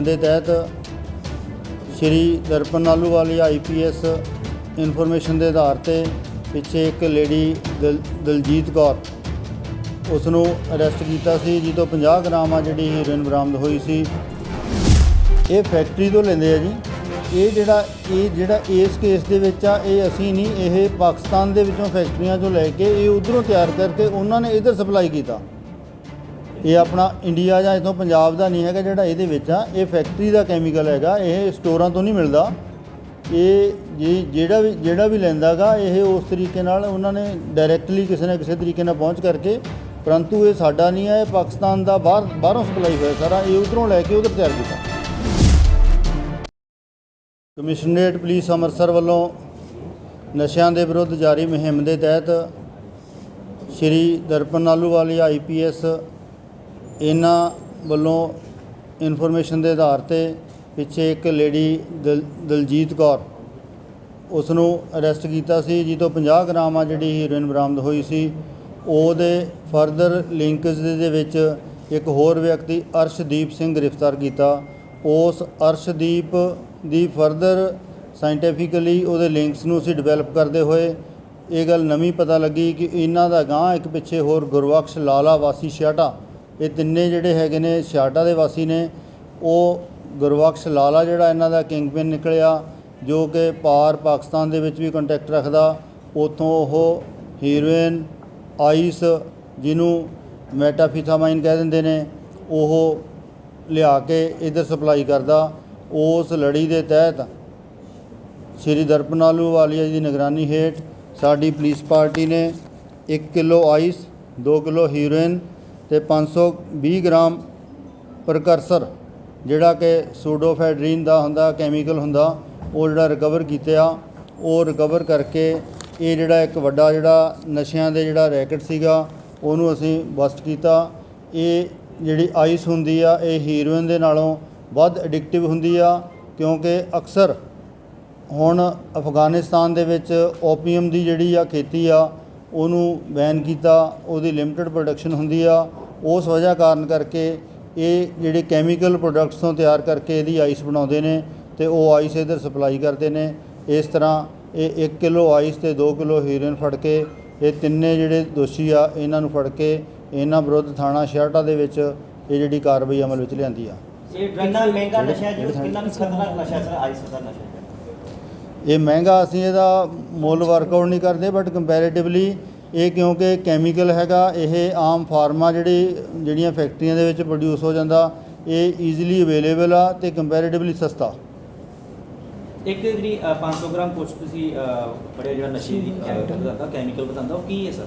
ਮੁਹਿੰਮ ਦੇ ਤਹਿਤ ਸ਼੍ਰੀ ਦਰਪਨ ਆਲੂਵਾਲੀ ਆਈਪੀਐਸ ਇਨਫੋਰਮੇਸ਼ਨ ਦੇ ਆਧਾਰ ਤੇ ਪਿੱਛੇ ਇੱਕ ਲੇਡੀ ਦਲ- ਦਲਜੀਤ ਕੌਰ ਉਸ ਨੂੰ ਅਰੈਸਟ ਕੀਤਾ ਸੀ, ਜਿਹਦੇ ਤੋਂ 50 ਗ੍ਰਾਮ ਆ ਜਿਹੜੀ ਹੀਰੋਇਨ ਬਰਾਮਦ ਹੋਈ ਸੀ। ਇਹ ਫੈਕਟਰੀ ਤੋਂ ਲੈਂਦੇ ਆ ਜੀ। ਇਹ ਜਿਹੜਾ ਇਹ ਜਿਹੜਾ ਇਸ ਕੇਸ ਦੇ ਵਿੱਚ ਆ, ਇਹ ਅਸੀਂ ਨਹੀਂ, ਇਹ ਪਾਕਿਸਤਾਨ ਦੇ ਵਿੱਚੋਂ ਫੈਕਟਰੀਆਂ ਚੋਂ ਲੈ ਕੇ ਇਹ ਉਧਰੋਂ ਤਿਆਰ ਕਰਕੇ ਉਹਨਾਂ ਨੇ ਇਧਰ ਸਪਲਾਈ ਕੀਤਾ। ਇਹ ਆਪਣਾ ਇੰਡੀਆ ਜਾਂ ਇਥੋਂ ਪੰਜਾਬ ਦਾ ਨਹੀਂ ਹੈਗਾ ਜਿਹੜਾ ਇਹਦੇ ਵਿੱਚ ਆ। ਇਹ ਫੈਕਟਰੀ ਦਾ ਕੈਮੀਕਲ ਹੈਗਾ, ਇਹ ਸਟੋਰਾਂ ਤੋਂ ਨਹੀਂ ਮਿਲਦਾ। ਇਹ ਜੀ ਜਿਹੜਾ ਵੀ ਜਿਹੜਾ ਵੀ ਲੈਂਦਾਗਾ, ਇਹ ਉਸ ਤਰੀਕੇ ਨਾਲ ਉਹਨਾਂ ਨੇ ਡਾਇਰੈਕਟਲੀ ਕਿਸੇ ਨਾ ਕਿਸੇ ਤਰੀਕੇ ਨਾਲ ਪਹੁੰਚ ਕਰਕੇ, ਪਰੰਤੂ ਇਹ ਸਾਡਾ ਨਹੀਂ ਹੈ ਇਹ ਪਾਕਿਸਤਾਨ ਦਾ ਬਾਹਰ, ਬਾਹਰੋਂ ਸਪਲਾਈ ਹੋਇਆ ਸਾਰਾ, ਇਹ ਉਧਰੋਂ ਲੈ ਕੇ ਉਧਰ ਤਿਆਰ ਕੀਤਾ। ਕਮਿਸ਼ਨਰੇਟ ਪੁਲਿਸ ਅੰਮ੍ਰਿਤਸਰ ਵੱਲੋਂ ਨਸ਼ਿਆਂ ਦੇ ਵਿਰੁੱਧ ਜਾਰੀ ਮੁਹਿੰਮ ਦੇ ਤਹਿਤ ਸ਼੍ਰੀ ਦਰਪਨ ਆਲੂਵਾਲੀ ਆਈਪੀਐਸ ਇਹਨਾਂ ਵੱਲੋਂ ਇਨਫੋਰਮੇਸ਼ਨ ਦੇ ਆਧਾਰ ਤੇ ਪਿੱਛੇ ਇੱਕ ਲੇਡੀ ਦਲ- ਦਲਜੀਤ ਕੌਰ ਉਸ ਨੂੰ ਅਰੈਸਟ ਕੀਤਾ ਸੀ, ਜਿਹਦੇ ਤੋਂ 50 ਗ੍ਰਾਮ ਆ ਜਿਹੜੀ ਹੀਰੋਇਨ ਬਰਾਮਦ ਹੋਈ ਸੀ। ਉਹਦੇ ਫਰਦਰ ਲਿੰਕਸ ਦੇ ਵਿੱਚ ਇੱਕ ਹੋਰ ਵਿਅਕਤੀ, ਅਰਸ਼ਦੀਪ ਸਿੰਘ, ਗ੍ਰਿਫਤਾਰ ਕੀਤਾ। ਉਸ ਅਰਸ਼ਦੀਪ ਦੀ ਫਰਦਰ ਸਾਇੰਟੀਫਿਕਲੀ ਉਹਦੇ ਲਿੰਕਸ ਨੂੰ ਅਸੀਂ ਡਿਵੈਲਪ ਕਰਦੇ ਹੋਏ ਇਹ ਗੱਲ ਨਵੀਂ ਪਤਾ ਲੱਗੀ ਕਿ ਇਹਨਾਂ ਦਾ ਗਾਂ ਇੱਕ ਪਿੱਛੇ ਹੋਰ ਗੁਰਬਖਸ਼ ਲਾਲਾ ਵਾਸੀ ਛਿਆਟਾ ਇਹ ਤਿੰਨੇ ਜਿਹੜੇ ਹੈਗੇ ਨੇ ਸਿਆਟਾ ਦੇ ਵਾਸੀ ਨੇ। ਉਹ ਗੁਰਬਖਸ਼ ਲਾਲਾ ਜਿਹੜਾ ਇਹਨਾਂ ਦਾ ਕਿੰਗਪਿਨ ਨਿਕਲਿਆ, ਜੋ ਕਿ ਪਾਰ ਪਾਕਿਸਤਾਨ ਦੇ ਵਿੱਚ ਵੀ ਕੰਟੈਕਟ ਰੱਖਦਾ। ਉਥੋਂ ਉਹ ਹੀਰੋਇਨ ਆਈਸ ਜਿਹਨੂੰ ਮੈਟਾਫੀਥਾਮਾਈਨ ਕਹਿ ਦਿੰਦੇ ਨੇ, ਉਹ ਲਿਆ ਕੇ ਇਧਰ ਸਪਲਾਈ ਕਰਦਾ। ਉਸ ਲੜੀ ਦੇ ਤਹਿਤ ਸ਼੍ਰੀ ਦਰਪਨਾਲੂ ਵਾਲੀਆ ਜੀ ਦੀ ਨਿਗਰਾਨੀ ਹੇਠ ਸਾਡੀ ਪੁਲਿਸ ਪਾਰਟੀ ਨੇ 1 ਕਿਲੋ ਆਈਸ 2 ਕਿਲੋ ਹੀਰੋਇਨ ਤੇ 520 ਗ੍ਰਾਮ ਪ੍ਰਕਰਸਰ, ਜਿਹੜਾ ਕਿ ਸੂਡੋਫੈਡਰੀਨ ਦਾ ਹੁੰਦਾ, ਕੈਮੀਕਲ ਹੁੰਦਾ, ਉਹ ਜਿਹੜਾ ਰਿਕਵਰ ਕੀਤਾ ਆ ਉਹ ਰਿਕਵਰ ਕਰਕੇ ਇਹ ਜਿਹੜਾ ਇੱਕ ਵੱਡਾ ਜਿਹੜਾ ਨਸ਼ਿਆਂ ਦੇ ਜਿਹੜਾ ਰੈਕਟ ਸੀਗਾ, ਉਹਨੂੰ ਅਸੀਂ ਬਸਟ ਕੀਤਾ। ਇਹ ਜਿਹੜੀ ਆਈਸ ਹੁੰਦੀ ਆ, ਇਹ ਹੀਰੋਇਨ ਦੇ ਨਾਲੋਂ ਵੱਧ ਐਡਿਕਟਿਵ ਹੁੰਦੀ ਆ, ਕਿਉਂਕਿ ਅਕਸਰ ਹੁਣ ਅਫਗਾਨਿਸਤਾਨ ਦੇ ਵਿੱਚ ਓਪੀਅਮ ਦੀ ਜਿਹੜੀ ਆ ਖੇਤੀ ਆ ਉਹਨੂੰ ਬੈਨ ਕੀਤਾ ਉਹਦੀ ਲਿਮਟਿਡ ਪ੍ਰੋਡਕਸ਼ਨ ਹੁੰਦੀ ਆ। ਉਸ ਵਜ੍ਹਾ ਕਾਰਨ ਕਰਕੇ ਇਹ ਜਿਹੜੇ ਕੈਮੀਕਲ ਪ੍ਰੋਡਕਟਸ ਤੋਂ ਤਿਆਰ ਕਰਕੇ ਇਹਦੀ ਆਈਸ ਬਣਾਉਂਦੇ ਨੇ ਤੇ ਉਹ ਆਈਸ ਇਧਰ ਸਪਲਾਈ ਕਰਦੇ ਨੇ। ਇਸ ਤਰ੍ਹਾਂ ਇਹ 1 ਕਿਲੋ ਆਈਸ ਤੇ 2 ਕਿਲੋ ਹੀਰੋਇਨ ਫੜ ਕੇ ਇਹ ਤਿੰਨੇ ਜਿਹੜੇ ਦੋਸ਼ੀ ਆ ਇਹਨਾਂ ਨੂੰ ਫੜ ਕੇ ਇਹਨਾਂ ਵਿਰੁੱਧ ਥਾਣਾ ਸ਼ਹਿਰਟਾ ਦੇ ਵਿੱਚ ਇਹ ਜਿਹੜੀ ਕਾਰਵਾਈ ਅਮਲ ਵਿੱਚ ਲਿਆਂਦੀ ਆ। ਇਹ ਕਿੰਨਾ ਮਹਿੰਗਾ ਨਸ਼ਾ ਜੀ? ਕਿੰਨਾ ਖਤਰਨਾਕ ਨਸ਼ਾ ਹੈ ਸਰ ਆਈਸ ਦਾ ਨਸ਼ਾ ਹੈ ਇਹ ਮਹਿੰਗਾ ਅਸੀਂ ਇਹਦਾ ਮੁੱਲ ਵਰਕਆਊਟ ਨਹੀਂ ਕਰਦੇ ਬਟ ਕੰਪੈਰੀਟਿਵਲੀ ਇਹ ਕਿਉਂਕਿ ਕੈਮੀਕਲ ਹੈਗਾ ਇਹ ਆਮ ਫਾਰਮਾ ਜਿਹੜੀ ਜਿਹੜੀਆਂ ਫੈਕਟਰੀਆਂ ਦੇ ਵਿੱਚ ਪ੍ਰੋਡਿਊਸ ਹੋ ਜਾਂਦਾ ਇਹ ਈਜ਼ੀਲੀ ਅਵੇਲੇਬਲ ਆ ਤੇ ਕੰਪੈਰੀਟਿਵਲੀ ਸਸਤਾ। ਇੱਕ ਜਿਹੜੀ ਅ, 500 ਗ੍ਰਾਮ ਕੁਛ ਤੁਸੀਂ ਬੜੇ ਜਿਹੜਾ ਨਸ਼ੇ ਦੀ ਬਤਾਉਂਦਾ ਕੈਮੀਕਲ ਬਤਾਉਂਦਾ ਉਹ ਕੀ ਹੈ ਸਰ?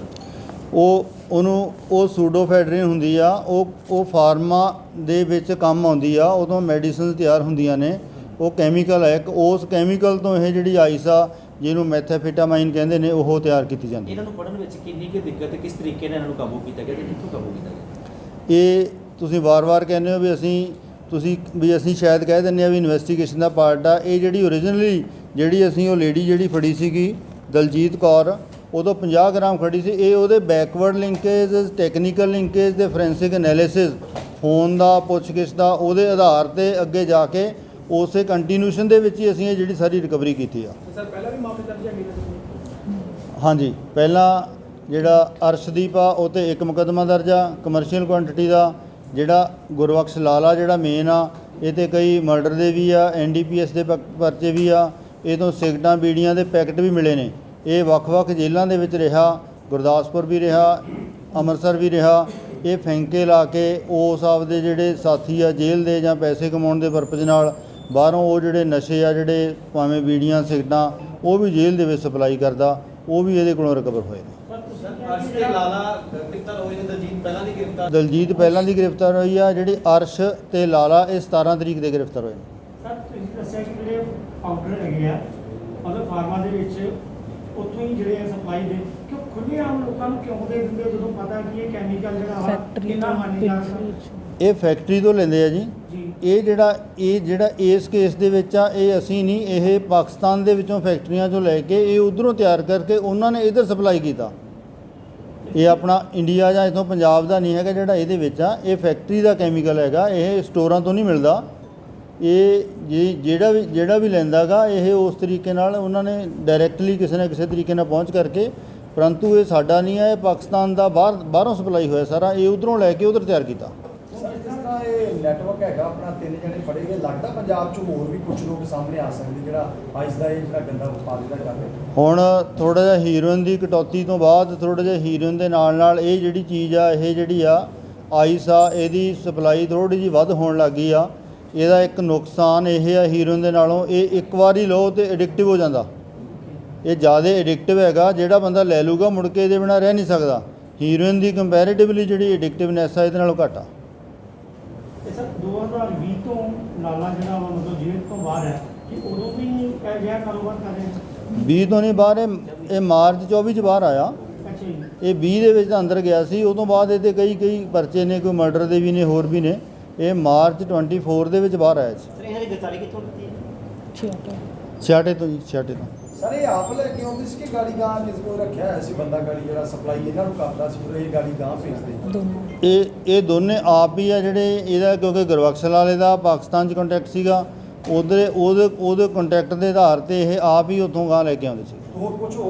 ਉਹ ਉਹਨੂੰ ਉਹ ਸੂਡੋਫੈਡਰਿਨ ਹੁੰਦੀ ਆ ਉਹ ਉਹ ਫਾਰਮਾ ਦੇ ਵਿੱਚ ਕੰਮ ਆਉਂਦੀ ਆ ਉਦੋਂ ਮੈਡੀਸਿਨਸ ਤਿਆਰ ਹੁੰਦੀਆਂ ਨੇ। ਉਹ ਕੈਮੀਕਲ ਹੈ ਇੱਕ ਉਸ ਕੈਮੀਕਲ ਤੋਂ ਇਹ ਜਿਹੜੀ ਆਈਸ ਆ ਜਿਹਨੂੰ ਮੈਥਾਫੈਟਾਮਾਈਨ ਕਹਿੰਦੇ ਨੇ ਉਹ ਤਿਆਰ ਕੀਤੀ ਜਾਂਦੀ ਹੈ। ਇਹਨਾਂ ਨੂੰ ਫੜਨ ਵਿੱਚ ਕਿੰਨੀ ਕੁ ਦਿੱਕਤ ਹੈ ਕਿਸ ਤਰੀਕੇ ਨਾਲ ਇਹਨਾਂ ਨੂੰ ਕਾਬੂ ਕੀਤਾ ਗਿਆ ਤੇ ਕਿੱਥੋਂ ਕਾਬੂ ਕੀਤਾ ਗਿਆ? ਇਹ ਤੁਸੀਂ ਵਾਰ-ਵਾਰ ਕਹਿੰਦੇ ਹੋ ਵੀ ਅਸੀਂ ਤੁਸੀਂ ਵੀ ਅਸੀਂ ਸ਼ਾਇਦ ਕਹਿ ਦਿੰਦੇ ਆ ਵੀ ਇਨਵੈਸਟੀਗੇਸ਼ਨ ਦਾ ਪਾਰਟ ਆ। ਇਹ ਜਿਹੜੀ ਓਰੀਜਨਲੀ ਜਿਹੜੀ ਅਸੀਂ ਉਹ ਲੇਡੀ ਜਿਹੜੀ ਫੜੀ ਸੀਗੀ ਦਲਜੀਤ ਕੌਰ ਉਦੋਂ 50 ਗ੍ਰਾਮ ਖੜੀ ਸੀ। ਇਹ ਉਹਦੇ ਬੈਕਵਰਡ ਲਿੰਕੇਜ ਟੈਕਨੀਕਲ ਲਿੰਕੇਜ ਤੇ ਫੋਰੈਂਸਿਕ ਐਨਾਲਿਸਿਸ ਫੋਨ ਦਾ ਪੁੱਛਗਿੱਛ ਦਾ ਉਹਦੇ ਆਧਾਰ ਤੇ ਅੱਗੇ ਜਾ ਕੇ ਉਸੇ ਕੰਟੀਨਿਊਸ਼ਨ ਦੇ ਵਿੱਚ ਹੀ ਅਸੀਂ ਇਹ ਜਿਹੜੀ ਸਾਰੀ ਰਿਕਵਰੀ ਕੀਤੀ ਆ। ਸਰ ਪਹਿਲਾਂ ਵੀ ਮਾਮਲੇ ਦਰਜ ਹੈਗੇ ਨੇ ਹਾਂਜੀ ਪਹਿਲਾਂ ਜਿਹੜਾ ਅਰਸ਼ਦੀਪ ਆ ਉਹ ਤੇ ਇੱਕ ਮੁਕੱਦਮਾ ਦਰਜ ਆ ਕਮਰਸ਼ੀਅਲ ਕੁਆਂਟੀਟੀ ਦਾ ਜਿਹੜਾ ਗੁਰਬਖਸ਼ ਲਾਲਾ ਜਿਹੜਾ ਮੇਨ ਆ ਇਹ ਤੇ ਕਈ ਮਰਡਰ ਦੇ ਵੀ ਆ ਐਨਡੀਪੀਐਸ ਦੇ ਪਰਚੇ ਵੀ ਆ ਇਹ ਤੋਂ ਸਿਗਰਟਾਂ ਬੀੜੀਆਂ ਦੇ ਪੈਕਟ ਵੀ ਮਿਲੇ ਨੇ। ਇਹ ਵੱਖ-ਵੱਖ ਜੇਲ੍ਹਾਂ ਦੇ ਵਿੱਚ ਰਿਹਾ ਗੁਰਦਾਸਪੁਰ ਵੀ ਰਿਹਾ ਅੰਮ੍ਰਿਤਸਰ ਵੀ ਰਿਹਾ ਇਹ ਫੈਂਕੇ ਲਾ ਕੇ ਉਸ ਆਪਦੇ ਜਿਹੜੇ ਸਾਥੀ ਆ ਜੇਲ੍ਹ ਦੇ ਜਾਂ ਪੈਸੇ ਕਮਾਉਣ ਦੇ ਪਰਪਸ ਨਾਲ ਬਾਹਰੋਂ ਉਹ ਜਿਹੜੇ ਨਸ਼ੇ ਆ ਜਿਹੜੇ ਭਾਵੇਂ ਬੀੜੀਆਂ ਸਿਗਰਟਾਂ ਉਹ ਵੀ ਜੇਲ੍ਹ ਦੇ ਵਿੱਚ ਸਪਲਾਈ ਕਰਦਾ ਉਹ ਵੀ ਇਹਦੇ ਕੋਲੋਂ ਰਿਕਵਰ ਹੋਏ ਨੇ। ਅਰਸ਼ ਤੇ ਲਾਲਾ ਗ੍ਰਿਫਤਾਰ ਹੋਏ ਨੇ? ਦਲਜੀਤ ਪਹਿਲਾਂ ਦੀ ਗ੍ਰਿਫਤਾਰ ਦਲਜੀਤ ਪਹਿਲਾਂ ਦੀ ਗ੍ਰਿਫਤਾਰ ਹੋਈ ਆ ਜਿਹੜੀ ਅਰਸ਼ ਤੇ ਲਾਲਾ ਇਹ 17 ਤਰੀਕ ਦੇ ਗ੍ਰਿਫਤਾਰ ਹੋਏ ਨੇ। ਸਰ ਤੁਸੀਂ ਦੱਸਿਆ ਕਿ ਜਿਹੜੇ ਪਾਊਡਰ ਹੈਗੇ ਆ ਮਤਲਬ ਫਾਰਮਾਂ ਦੇ ਵਿੱਚ ਉੱਥੋਂ ਹੀ ਜਿਹੜੇ ਸਪਲਾਈ ਦੇ ਕਿਉਂ ਖੁੱਲੇ ਆਮ ਲੋਕਾਂ ਨੂੰ ਕਿਉਂ ਦੇ ਦਿੰਦੇ ਜਦੋਂ ਪਤਾ ਕਿ ਇਹ ਕੈਮੀਕਲ ਜਿਹੜਾ ਫੈਕਟਰੀ ਕਿੰਨਾ ਹਾਨੀਕਾਰਕ ਇਹ ਫੈਕਟਰੀ ਤੋਂ ਲੈਂਦੇ ਆ ਜੀ। ਇਹ ਜਿਹੜਾ ਇਹ ਜਿਹੜਾ ਇਸ ਕੇਸ ਦੇ ਵਿੱਚ ਆ, ਇਹ ਅਸੀਂ ਨਹੀਂ, ਇਹ ਪਾਕਿਸਤਾਨ ਦੇ ਵਿੱਚੋਂ ਫੈਕਟਰੀਆਂ ਚੋਂ ਲੈ ਕੇ ਇਹ ਉਧਰੋਂ ਤਿਆਰ ਕਰਕੇ ਉਹਨਾਂ ਨੇ ਇਧਰ ਸਪਲਾਈ ਕੀਤਾ। ਇਹ ਆਪਣਾ ਇੰਡੀਆ ਜਾਂ ਇਥੋਂ ਪੰਜਾਬ ਦਾ ਨਹੀਂ ਹੈਗਾ ਜਿਹੜਾ ਇਹਦੇ ਵਿੱਚ ਆ, ਇਹ ਫੈਕਟਰੀ ਦਾ ਕੈਮੀਕਲ ਹੈਗਾ, ਇਹ ਸਟੋਰਾਂ ਤੋਂ ਨਹੀਂ ਮਿਲਦਾ। ਇਹ ਜੇ- ਜਿਹੜਾ ਵੀ ਜਿਹੜਾ ਵੀ ਲੈਂਦਾਗਾ ਇਹ ਉਸ ਤਰੀਕੇ ਨਾਲ ਉਹਨਾਂ ਨੇ ਡਾਇਰੈਕਟਲੀ ਕਿਸੇ ਨਾ ਕਿਸੇ ਤਰੀਕੇ ਨਾਲ ਪਹੁੰਚ ਕਰਕੇ, ਪਰੰਤੂ ਇਹ ਸਾਡਾ ਨਹੀਂ ਹੈ ਇਹ ਪਾਕਿਸਤਾਨ ਦਾ ਬਾਹਰ, ਬਾਹਰੋਂ ਸਪਲਾਈ ਹੋਇਆ ਸਾਰਾ, ਇਹ ਉਧਰੋਂ ਲੈ ਕੇ ਉਧਰ ਤਿਆਰ ਕੀਤਾ ਸਰ ਜਿਸ ਤਰ੍ਹਾਂ ਇਹ ਨੈਟਵਰਕ ਹੈਗਾ, ਆਪਣਾ ਤਿੰਨ ਜਣੇ ਫੜੇ ਗਏ। ਲੱਗਦਾ ਪੰਜਾਬ 'ਚ ਹੋਰ ਵੀ ਕੁਝ ਲੋਕ ਸਾਹਮਣੇ ਆ ਸਕਦੇ ਜਿਹੜਾ ਆਈਸ ਦਾ ਇਹ ਜਿਹੜਾ ਗੰਦਾ ਵਪਾਰ ਜਿਹੜਾ ਕਰ ਰਹੇ ਹੁਣ ਥੋੜਾ ਜਿਹਾ ਹੀਰੋਇਨ ਦੀ ਕਟੌਤੀ ਤੋਂ ਬਾਅਦ ਥੋੜਾ ਜਿਹਾ ਹੀਰੋਇਨ ਦੇ ਨਾਲ ਨਾਲ ਇਹ ਜਿਹੜੀ ਚੀਜ਼ ਆ, ਇਹ ਜਿਹੜੀ ਆ ਆਈਸ ਆ, ਇਹਦੀ ਸਪਲਾਈ ਥੋੜੀ ਜਿਹੀ ਵੱਧ ਹੋਣ ਲੱਗੀ ਆ। ਇਹਦਾ ਇੱਕ ਨੁਕਸਾਨ ਇਹ ਆ ਹੀਰੋਇਨ ਦੇ ਨਾਲੋਂ, ਇਹ ਇੱਕ ਵਾਰੀ ਲਓ ਤੇ ਐਡਿਕਟਿਵ ਹੋ ਜਾਂਦਾ। ਇਹ ਜ਼ਿਆਦਾ ਐਡਿਕਟਿਵ ਹੈਗਾ, ਜਿਹੜਾ ਬੰਦਾ ਲੈ ਲੂਗਾ ਮੁੜ ਕੇ ਇਹਦੇ ਬਿਨਾ ਰਹਿ ਨਹੀਂ ਸਕਦਾ। ਹੀਰੋਇਨ ਦੀ ਕੰਪੈਰੀਟਿਵਲੀ ਜਿਹੜੀ ਐਡਿਕਟਿਵਨੈਸ ਆ, ਇਹਦੇ ਨਾਲੋਂ ਘੱਟ ਆ ਇਹ ਸਰ 2020 ਤੋਂ ਲਾਲਾ ਜਿਹੜਾ ਵਾ ਮਤਲਬ ਜੇਲ੍ਹ ਤੋਂ ਬਾਹਰ ਹੈ ਕਿ ਉਦੋਂ ਵੀ ਇਹ ਜਿਹਾ ਕਾਰੋਬਾਰ ਕਰ ਰਹੇ 20 ਤੋਂ ਨਹੀਂ ਬਾਹਰ ਇਹ ਇਹ ਮਾਰਚ 24 ਚ ਬਾਹਰ ਆਇਆ। ਅੱਛਾ ਜੀ। ਇਹ 20 ਦੇ ਵਿੱਚ ਤਾਂ ਅੰਦਰ ਗਿਆ ਸੀ ਉਹ ਤੋਂ ਬਾਅਦ ਇਹਦੇ ਕਈ ਕਈ ਪਰਚੇ ਨੇ ਕੋਈ ਮਰਡਰ ਦੇ ਵੀ ਨੇ ਹੋਰ ਵੀ ਨੇ। ਇਹ ਮਾਰਚ 24 ਦੇ ਵਿੱਚ ਬਾਹਰ ਆਇਆ ਸੀ। ਸਰ ਇਹਨਾਂ ਦੀ ਗ੍ਰਿਫਤਾਰੀ ਕਿੱਥੋਂ ਕੀਤੀ ਹੈ? ਛਿਆਟੇ ਤੋਂ। ਜੀ ਛਿਆਟੇ ਤੋਂ। ਸਰ ਇਹ ਆਪ ਲੈ ਕੇ ਆਉਂਦੇ ਸੀ ਕਿ ਗਾੜੀ ਗਾਂ ਕਿਸ ਕੋਲ ਰੱਖਿਆ ਹੋਇਆ ਸੀ ਬੰਦਾ ਗਾੜੀ ਜਿਹੜਾ ਸਪਲਾਈ ਇਹਨਾਂ ਨੂੰ ਕਰਦਾ ਸੀ ਫਿਰ ਇਹ ਗਾੜੀ ਗਾਂ ਭੇਜਦੇ ਇਹ ਇਹ ਦੋਨੇ ਆਪ ਹੀ ਆ ਜਿਹੜੇ ਇਹਦਾ ਕਿਉਂਕਿ ਗੁਰਬਖਸ਼ ਵਾਲੇ ਦਾ ਪਾਕਿਸਤਾਨ 'ਚ ਕੰਟੈਕਟ ਸੀਗਾ ਉਹਦੇ ਉਹਦੇ ਉਹਦੇ ਕੰਟੈਕਟ ਦੇ ਆਧਾਰ ਤੇ ਇਹ ਆਪ ਹੀ ਉੱਥੋਂ ਗਾਂ ਲੈ ਕੇ ਆਉਂਦੇ ਸੀ। ਹੋਰ ਕੁਝ